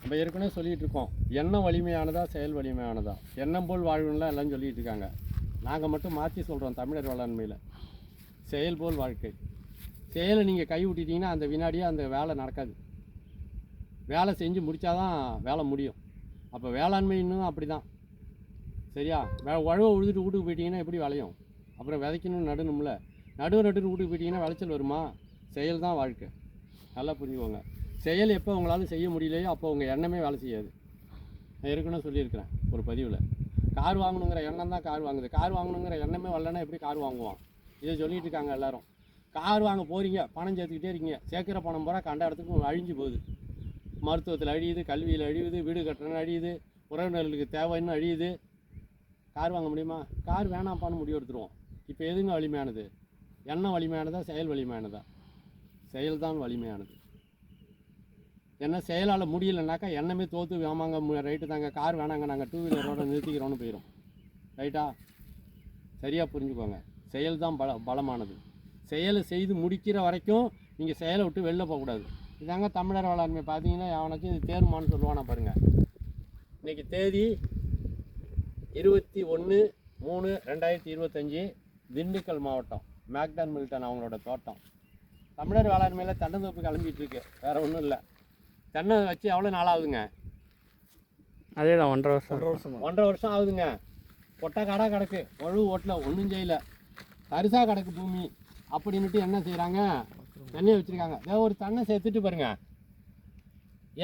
நம்ம ஏற்கனவே சொல்லிகிட்டு இருக்கோம். எண்ணம் வலிமையானதா செயல் வலிமையானதா? எண்ணம் போல் வாழ்வுன்னா எல்லாம் சொல்லிகிட்டு இருக்காங்க. நாங்கள் மட்டும் மாற்றி சொல்கிறோம் தமிழர் வேளாண்மையில் செயல் போல் வாழ்க்கை. செயலை நீங்கள் கைவிட்டிட்டீங்கன்னா அந்த வினாடியே அந்த வேலை நடக்காது. வேலை செஞ்சு முடித்தாதான் வேலை முடியும். அப்போ வேளாண்மை இன்னும் அப்படி தான் சரியா? வே உழவை உழுதுட்டு வீட்டுக்கு போயிட்டீங்கன்னா எப்படி விளையும்? அப்புறம் விதைக்கணும் நடணும்ல. நடுவு நடுன்னு வீட்டுக்கு போயிட்டீங்கன்னா விளைச்சல் வருமா? செயல் தான் வாழ்க்கை. நல்லா புரிஞ்சுக்கோங்க. செயல் எப்போ உங்களால் செய்ய முடியலையோ அப்போ உங்கள் எண்ணமே வேலை செய்யாது. நான் ஏற்கனவே சொல்லியிருக்கிறேன் ஒரு பதிவில். கார் வாங்கணுங்கிற எண்ணம் தான் கார் வாங்குது. கார் வாங்கணுங்கிற எண்ணமே வரலன்னா எப்படி கார் வாங்குவான்? இதை சொல்லிட்டு இருக்காங்க எல்லாரும். கார் வாங்க போகிறீங்க பணம் சேர்த்துக்கிட்டே இருக்கீங்க. சேர்க்குற பணம் பூரா கண்ட இடத்துக்கு அழிஞ்சு போகுது. மருத்துவத்தில் அழியுது கல்வியில் அழியுது வீடு கட்டணும் அழியுது உறவினர்களுக்கு தேவைன்னு அழியுது. கார் வாங்க முடியுமா? கார் வேணாம்ப்பான்னு முடிவு எடுத்துருவோம். இப்போ எதுங்க வலிமையானது? எண்ணம் வலிமையானதா செயல் வலிமையானதா? செயல்தான் வலிமையானது. ஏன்னா செயலால் முடியலனாக்கா எண்ணமே தோற்று வேமாங்க ரைட்டு தாங்க. கார் வேணாங்க நாங்கள் டூ வீலரோட நிறுத்திக்கிறோன்னு போயிடும் ரைட்டா? சரியாக புரிஞ்சுக்கோங்க. செயல் தான் பல பலமானது. செயலை செய்து முடிக்கிற வரைக்கும் நீங்கள் செயலை விட்டு வெளில போகக்கூடாது இதாங்க தமிழர் வேளாண்மை. பார்த்தீங்கன்னா அவனுக்கு இது தேர்மான்னு சொல்லுவானா பாருங்கள் இன்றைக்கி தேதி இருபத்தி ஒன்று மூணு ரெண்டாயிரத்தி இருபத்தஞ்சி திண்டுக்கல் மாவட்டம். மேக்டான் மில்டன் அவங்களோட தோட்டம். தமிழர் வேளாண்மையில் தண்டந்தோப்பு கிளம்பிட்டு இருக்கு. வேற ஒன்றும் இல்லை. தென்னை வச்சு எவ்வளோ நாள் ஆகுதுங்க? அதே தான் ஒன்றரை வருஷம். ஒன்றரை வருஷமா? ஒன்றரை வருஷம் ஆகுதுங்க. கொட்டை கடை கிடக்கு. ஒழு ஓட்டல ஒன்றும் செய்யல. தரிசா கிடக்கு பூமி. அப்படின்னுட்டு என்ன செய்கிறாங்க தென்னையை வச்சுருக்காங்க. ஏதோ ஒரு தென்னை செத்துட்டு பாருங்க.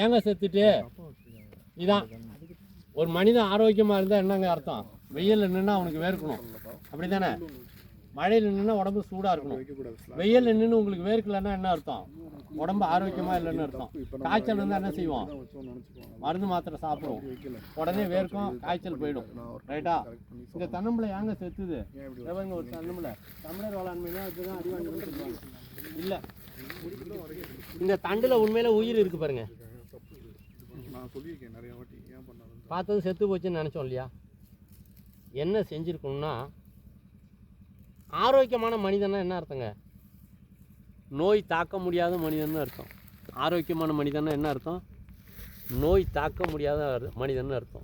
ஏங்க செத்துட்டு இதான். ஒரு மனிதன் ஆரோக்கியமாக இருந்தால் என்னங்க அர்த்தம்? வெயிலில் நின்னா அவனுக்கு வேர்க்கணும். அப்படி தானே மழையில் நின்னா உடம்பு சூடாக இருக்கணும். வைக்கக்கூடாது. வெயில் நின்று உங்களுக்கு வேர்க்கலைன்னா என்ன அர்த்தம்? உடம்பு ஆரோக்கியமாக இல்லைன்னு அர்த்தம். காய்ச்சல் இருந்தால் என்ன செய்வோம்? மருந்து மாத்திரை சாப்பிடுவோம். உடனே வேர்க்கும் காய்ச்சல் போயிடும். ரைட்டா? இந்த தென்னம்பிள்ளை ஏங்க செத்துது? எவங்க ஒரு தென்னம்பிள்ளை. தமிழர் வேளாண்மைனா இப்படிதான் அடி இல்லை. இந்த தண்டில் உண்மையில உயிர் இருக்கு பாருங்க. பார்த்தது செத்து போச்சுன்னு நினச்சோம் இல்லையா? என்ன செஞ்சுருக்கணும்னா ஆரோக்கியமான மனிதன்னா என்ன அர்த்தங்க? நோய் தாக்க முடியாத மனிதன் அர்த்தம். ஆரோக்கியமான மனிதன்னா என்ன அர்த்தம்? நோய் தாக்க முடியாத மனிதன் அர்த்தம்.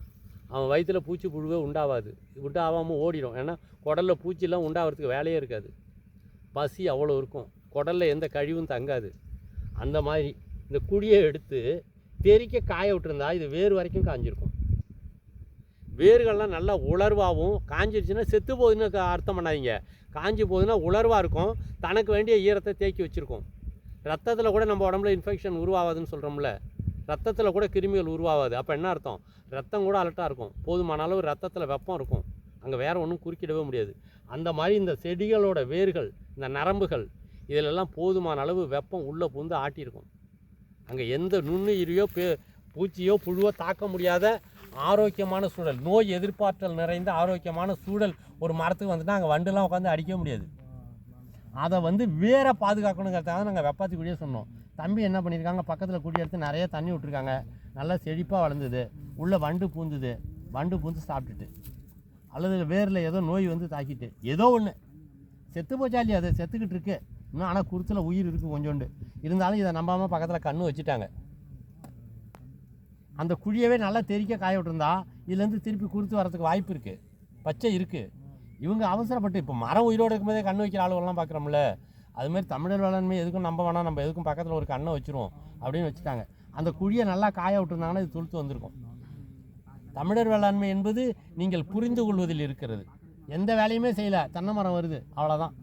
அவன் வயிற்றுல பூச்சி புழுவே உண்டாகாது உண்டாகாமல் ஓடிடும். ஏன்னா குடலில் பூச்சிலாம் உண்டாகிறதுக்கு வேலையே இருக்காது. பசி அவ்வளோ இருக்கும். குடலில் எந்த கழிவும் தங்காது. அந்த மாதிரி இந்த குழியை எடுத்து தெறிக்க காய விட்டுருந்தா இது வேறு வரைக்கும் காஞ்சிருக்கும். வேர்கள்லாம் நல்லா உலர்வாகவும் காஞ்சிருச்சுன்னா செத்து போகுதுன்னு அர்த்தம் பண்ணாதீங்க. காஞ்சி போகுதுன்னா உலர்வாக இருக்கும். தனக்கு வேண்டிய ஈரத்தை தேக்கி வச்சுருக்கும். ரத்தத்தில் கூட நம்ம உடம்புல இன்ஃபெக்ஷன் உருவாகாதுன்னு சொல்கிறோம்ல ரத்தத்தில் கூட கிருமிகள் உருவாகாது. அப்போ என்ன அர்த்தம்? ரத்தம் கூட அலர்ட்டாக இருக்கும். போதுமான அளவு ரத்தத்தில் வெப்பம் இருக்கும். அங்கே வேறு ஒன்றும் குறுக்கிடவே முடியாது. அந்த மாதிரி இந்த செடிகளோட வேர்கள் இந்த நரம்புகள் இதிலெல்லாம் போதுமான அளவு வெப்பம் உள்ளே பூந்து ஆட்டியிருக்கும். அங்கே எந்த நுண்ணுயிரியோ பே பூச்சியோ புழுவோ தாக்க முடியாத ஆரோக்கியமான சூழல். நோய் எதிர்ப்பாற்றல் நிறைந்த ஆரோக்கியமான சூழல். ஒரு மரத்துக்கு வந்துட்டால் அங்கே வண்டுலாம் உட்காந்து அடிக்க முடியாது. அதை வந்து வேற பாதுகாக்கணுங்கிறதாக நாங்கள் வெப்பாத்தி சொன்னோம். தம்பி என்ன பண்ணியிருக்காங்க பக்கத்தில் குடி எடுத்து நிறைய தண்ணி விட்டுருக்காங்க. நல்லா செழிப்பாக வளர்ந்தது. உள்ளே வண்டு பூந்துது. வண்டு பூந்து சாப்பிட்டுட்டு. அல்லது வேரில் ஏதோ நோய் வந்து தாக்கிட்டு. ஏதோ ஒன்று செத்து போச்சாலி அது செத்துக்கிட்டு இருக்கு. இன்னும் ஆனால் குருத்தில் உயிர் இருக்குது கொஞ்சோண்டு. இருந்தாலும் இதை நம்பாமல் பக்கத்தில் கண்ணு வச்சுட்டாங்க. அந்த குழியவே நல்லா தெறிக்க காய விட்டுருந்தா இதுலேருந்து திருப்பி குருத்து வரதுக்கு வாய்ப்பு இருக்குது பச்சை இருக்குது இவங்க அவசரப்பட்டு இப்போ மரம் உயிரோடு இருக்கும்போதே கண் வைக்கிற ஆளுகள்லாம் பார்க்குறோம்ல அதுமாதிரி தமிழர் வேளாண்மை எதுக்கும் நம்ப வேணாம் நம்ம எதுக்கும் பக்கத்தில் ஒரு கண்ணை வச்சுருவோம் அப்படின்னு வச்சுட்டாங்க. அந்த குழியை நல்லா காய விட்டுருந்தாங்கன்னா இது துளுத்து வந்திருக்கும். தமிழர் வேளாண்மை என்பது நீங்கள் புரிந்து கொள்வதில் இருக்கிறது. எந்த வேலையுமே செய்யல. தென்னை மரம் வருது. அவ்வளோதான்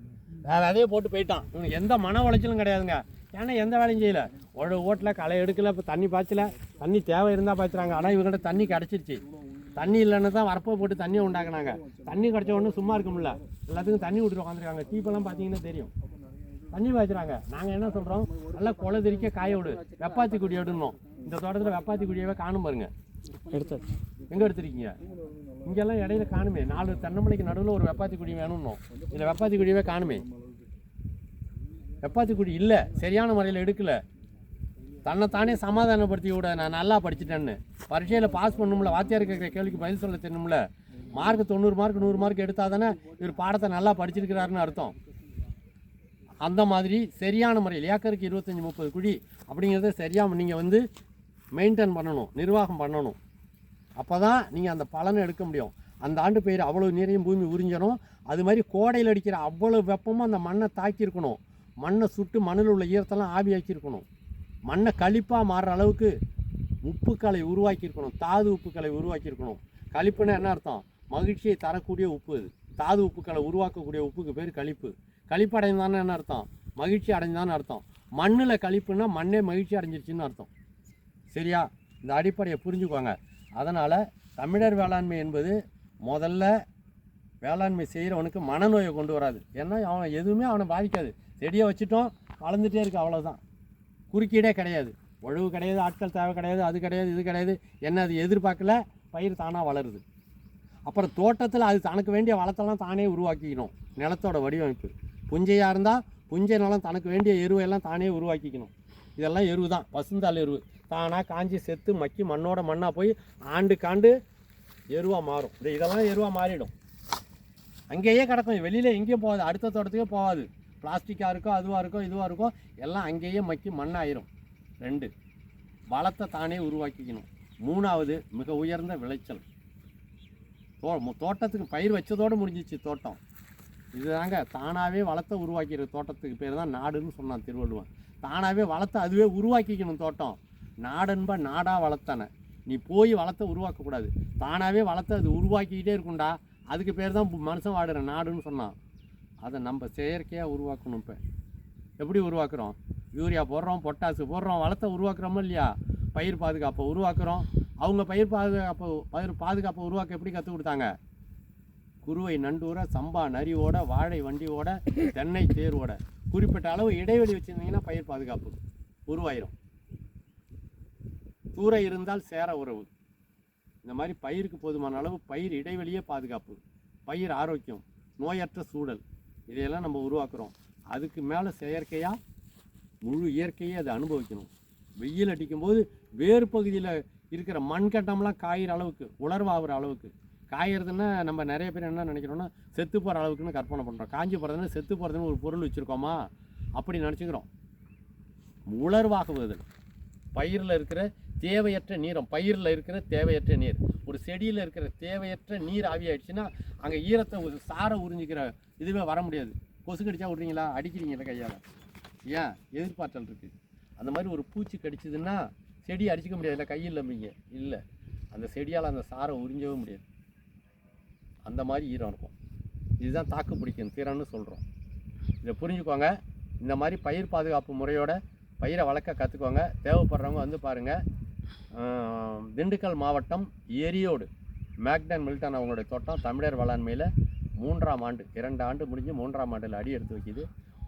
வேற விதைய போட்டு போயிட்டான். இவனுக்கு எந்த மன உளைச்சலும் கிடையாதுங்க. ஏன்னா எந்த வேலையும் செய்யல. ஒரு ஓட்டில் களை எடுக்கல இப்போ தண்ணி பாய்ச்சல. தண்ணி தேவை இருந்தால் பாய்ச்சுறாங்க. ஆனால் இவங்ககிட்ட தண்ணி கிடச்சிருச்சு. தண்ணி இல்லைன்னு தான் வரப்போ போட்டு தண்ணியை உண்டாக்குனாங்க. தண்ணி கிடச்ச உடனே சும்மா இருக்க முடியல. எல்லாத்துக்கும் தண்ணி விட்டுட்டு உட்காந்துருக்காங்க டீப்பெல்லாம் பார்த்தீங்கன்னா தெரியும். தண்ணி பாய்ச்சுறாங்க. நாங்கள் என்ன சொல்கிறோம் நல்லா கொலை திரிக்க காய விடு. வெப்பாத்தி குடி எடுனோம் இந்த தோட்டத்தில் வெப்பாத்தி குடியவே காணும் பாருங்க. எடுத்தாச்சு. எங்கே எடுத்திருக்கீங்க? இங்கெல்லாம் இடையில காணுமே. நாலு தென்னமலைக்கு நடுவில் ஒரு வெப்பாத்தி குடி வேணும்னோம். இதில் வெப்பாத்தி குடியவே காணுமே. வெப்பாத்தி குடி இல்லை. சரியான முறையில் எடுக்கலை. தன்னைத்தானே சமாதானப்படுத்தி விட நான் நல்லா படிச்சிட்டேன்னு. பரீட்சையில் பாஸ் பண்ணணும்ல வாத்தியார் கேட்குற கேள்விக்கு பதில் சொல்ல தெரியணும்ல. மார்க் தொண்ணூறு மார்க் நூறு மார்க் எடுத்தால் தானே இவர் பாடத்தை நல்லா படிச்சிருக்கிறாருன்னு அர்த்தம். அந்த மாதிரி சரியான முறையில் ஏக்கருக்கு இருபத்தஞ்சி முப்பது குழி அப்படிங்கிறத சரியாக நீங்கள் வந்து மெயின்டைன் பண்ணணும் நிர்வாகம் பண்ணணும். அப்போ தான் நீங்கள் அந்த பலனை எடுக்க முடியும். அந்த ஆண்டு பயிர் அவ்வளோ நீரையும் பூமி உறிஞ்சணும். அது மாதிரி கோடையில் அடிக்கிற அவ்வளோ வெப்பமும் அந்த மண்ணை தாக்கியிருக்கணும். மண்ணை சுட்டு மண்ணில் உள்ள ஈரத்தெல்லாம் ஆவியாக்கியிருக்கணும் மண்ணை கழிப்பாக மாறுற அளவுக்கு உப்புக்களை உருவாக்கியிருக்கணும். தாது உப்புக்களை உருவாக்கியிருக்கணும். கழிப்புன்னா என்ன அர்த்தம்? மகிழ்ச்சியை தரக்கூடிய உப்பு அது. தாது உப்புக்களை உருவாக்கக்கூடிய உப்புக்கு பேர் கழிப்பு. கழிப்பு அடைந்தானே என்ன அர்த்தம்? மகிழ்ச்சி அடைந்தான்னு அர்த்தம். மண்ணில் கழிப்புனா மண்ணே மகிழ்ச்சி அடைஞ்சிருச்சுன்னு அர்த்தம். சரியா? இந்த அடிப்படையை புரிஞ்சுக்கோங்க. அதனால் தமிழர் வேளாண்மை என்பது முதல்ல வேளாண்மை செய்கிறவனுக்கு மனநோயை கொண்டு வராது. ஏன்னா அவன் எதுவுமே அவனை பாதிக்காது. செடியை வச்சுட்டோம் வளர்ந்துட்டே இருக்கு அவ்வளோதான் குறுக்கீடே கிடையாது. உழவு கிடையாது ஆட்கள் தேவை கிடையாது அது கிடையாது இது கிடையாது. என்ன அது எதிர்பார்க்கல பயிர் தானாக வளருது. அப்புறம் தோட்டத்தில் அது தனக்கு வேண்டிய வளத்தெல்லாம் தானே உருவாக்கிக்கணும். நிலத்தோட வடிவமைப்பு. புஞ்சையாக இருந்தால் புஞ்சை நிலம் தனக்கு வேண்டிய எருவையெல்லாம் தானே உருவாக்கிக்கணும். இதெல்லாம் எருவு தான் பசுந்தால் எருவு. தானாக காஞ்சி செத்து மக்கி மண்ணோட மண்ணாக போய் ஆண்டுக்காண்டு எருவாக மாறும். இந்த இதெல்லாம் எருவாக மாறிடும். அங்கேயே கிடக்கும். வெளியில் எங்கேயும் போகாது. அடுத்த தோட்டத்துக்கே போகாது. பிளாஸ்டிக்காக இருக்கோ அதுவாக இருக்கோ இதுவாக இருக்கோ எல்லாம் அங்கேயே மக்கி மண்ணாயிரும். ரெண்டு வளத்தை தானே உருவாக்கிக்கணும். மூணாவது மிக உயர்ந்த விளைச்சல். தோ தோட்டத்துக்கு பயிர் வச்சதோடு முடிஞ்சிச்சு தோட்டம். இதுதாங்க தானாகவே வளத்தை உருவாக்கிற தோட்டத்துக்கு பேர் தான் நாடுன்னு சொன்னான் திருவள்ளுவன் தானாகவே வளத்தை அதுவே உருவாக்கிக்கணும் தோட்டம். நாடன்ப நாடாக வளர்த்தானே நீ போய் வளத்தை உருவாக்கக்கூடாது. தானாகவே வளத்தை அது உருவாக்கிக்கிட்டே இருக்கும்டா. அதுக்கு பேர் தான் மனுஷன் வாடுற நாடுன்னு சொன்னான். அதை நம்ம செயற்கையாக உருவாக்கணும் இப்போ. எப்படி உருவாக்குறோம்? யூரியா போடுறோம் பொட்டாசு போடுறோம் வளத்தை உருவாக்குறோமோ இல்லையா? பயிர் பாதுகாப்பை உருவாக்குறோம். அவங்க பயிர் பாதுகாப்பு பயிர் பாதுகாப்பை உருவாக்க எப்படி கற்றுக் கொடுத்தாங்க? குருவை நண்டூர சம்பா நரியோட வாழை வண்டியோட தென்னை தேரோட. குறிப்பிட்ட அளவு இடைவெளி வச்சுருந்தீங்கன்னா பயிர் பாதுகாப்பு உருவாயிரும். தூர இருந்தால் சேர உறவு. இந்த மாதிரி பயிருக்கு போதுமான அளவு பயிர் இடைவெளியே பாதுகாப்பு. பயிர் ஆரோக்கியம் நோயற்ற சூழல் இதையெல்லாம் நம்ம உருவாக்குறோம். அதுக்கு மேலே செயற்கையாக முழு இயற்கையை அதை அனுபவிக்கணும். வெயில் அடிக்கும்போது வேறு பகுதியில் இருக்கிற மண்கட்டம்லாம் காயிற அளவுக்கு உலர்வாகிற அளவுக்கு. காயறதுன்னா நம்ம நிறைய பேர் என்ன நினைக்கிறோம்னா செத்து போகிற அளவுக்குன்னு கற்பனை பண்ணுறோம் காஞ்சி போகிறதுன்னு செத்து போகிறதுன்னு ஒரு பொருள் வச்சுருக்கோமா? அப்படி நினச்சிக்கிறோம். உலர்வாகுவது. பயிரில் இருக்கிற தேவையற்ற நீரம் பயிரில் இருக்கிற தேவையற்ற நீர். ஒரு செடியில் இருக்கிற தேவையற்ற நீர் ஆவியாயிடுச்சுன்னா அங்கே ஈரத்தை ஒரு சாரை உறிஞ்சிக்கிற இதுவே வர முடியாது. கொசு கடிச்சா விட்றீங்களா? அடிக்கிறீங்களா கையால்? ஏன்? எதிர்பார்த்தல் இருக்குது அந்த மாதிரி ஒரு பூச்சி கடிச்சதுன்னா செடி அடிச்சிக்க முடியாதுல்ல கையில் நம்பிங்க இல்லை. அந்த செடியால் அந்த சாரை உறிஞ்சவே முடியாது. அந்த மாதிரி ஈரம் இருக்கும். இதுதான் தாக்கு பிடிக்கும் திறன்னு சொல்கிறோம் இதை புரிஞ்சுக்கோங்க. இந்த மாதிரி பயிர் பாதுகாப்பு முறையோட பயிரை வளர்க்க கற்றுக்கோங்க தேவைப்படுறவங்க வந்து பாருங்கள் திண்டுக்கல் மாவட்டம் எரியோடு மேக்டன் மில்டன் அவங்களுடைய தோட்டம் தமிழர் வேளாண்மையில் மூன்றாம் ஆண்டு இரண்டு ஆண்டு முடிஞ்சு மூன்றாம் ஆண்டில் அடி எடுத்து வைக்கிது.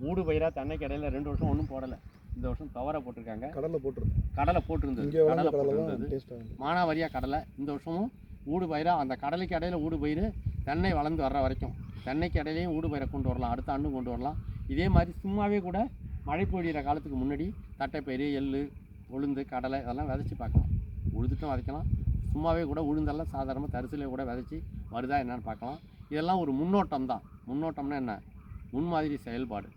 ஊடு பயிராக தென்னைக்கு இடையில ரெண்டு வருஷம் ஒன்றும் போடலை. இந்த வருஷம் துவரை போட்டிருக்காங்க. கடலில் போட்டுருது கடலை போட்டிருந்தது. கடலை கடலை போட்டிருந்தது. மானாவாரியாக கடலை. இந்த வருஷமும் ஊடு பயிராக அந்த கடலைக்கு இடையில ஊடு பயிர் தென்னை வளர்ந்து வர்ற வரைக்கும். தென்னைக்கு இடையிலையும் ஊடு பயிரை கொண்டு வரலாம். அடுத்த ஆண்டும் கொண்டு வரலாம். இதே மாதிரி சும்மாவே கூட மழை பொழியிற காலத்துக்கு முன்னாடி தட்டைப்பயிறு எள்ளு உளுந்து கடலை இதெல்லாம் விதைச்சி பார்க்கலாம். உழுதுட்டும் விதைக்கலாம். சும்மாவே கூட உளுந்தெல்லாம் சாதாரணமாக தரிசிலே கூட விதைச்சி வருதா என்னென்னு பார்க்கலாம். இதெல்லாம் ஒரு முன்னோட்டம் தான். முன்னோட்டம்னா என்ன? முன்மாதிரி செயல்பாடு.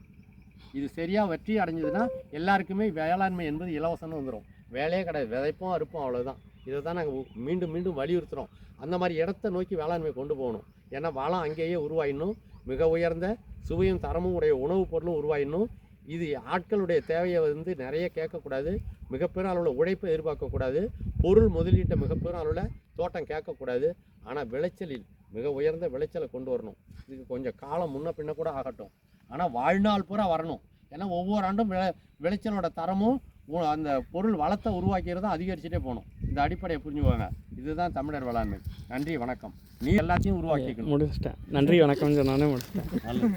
இது சரியாக வெற்றி அடைஞ்சதுன்னா எல்லாருக்குமே வேளாண்மை என்பது இலவசம்னு வந்துடும் வேலையே கிடையாது. விதைப்போம் அறுப்போம் அவ்வளோதான் இதை தான் நாங்கள் மீண்டும் மீண்டும் வலியுறுத்துகிறோம் அந்த மாதிரி இடத்த நோக்கி வேளாண்மை கொண்டு போகணும். ஏன்னா வளம் அங்கேயே உருவாயிடணும் மிக உயர்ந்த சுவையும் தரமும் உடைய உணவுப் பொருளும் உருவாயிடணும் இது ஆட்களுடைய தேவையை வந்து நிறைய கேட்கக்கூடாது. மிகப்பெரிய அளவில் உழைப்பை எதிர்பார்க்கக்கூடாது. பொருள் முதலீட்டை மிகப்பெரிய அளவில் தோட்டம் கேட்கக்கூடாது. ஆனால் விளைச்சலில் மிக உயர்ந்த விளைச்சலை கொண்டு வரணும். இதுக்கு கொஞ்சம் காலம் முன்ன பின்ன கூட ஆகட்டும். ஆனால் வாழ்நாள் பூரா வரணும். ஏன்னா ஒவ்வொரு ஆண்டும் விளை விளைச்சலோட தரமும் அந்த பொருள் வளத்தை உருவாக்கிறதும் அதிகரிச்சுட்டே போகணும். இந்த அடிப்படையை புரிஞ்சுக்கோங்க. இதுதான் தமிழர் வேளாண்மை. நன்றி வணக்கம். நீ எல்லாத்தையும் உருவாக்கிக்கணும். முடிச்சிட்டேன். நன்றி வணக்கம் சொன்னானே முடிச்சிட்டேன்.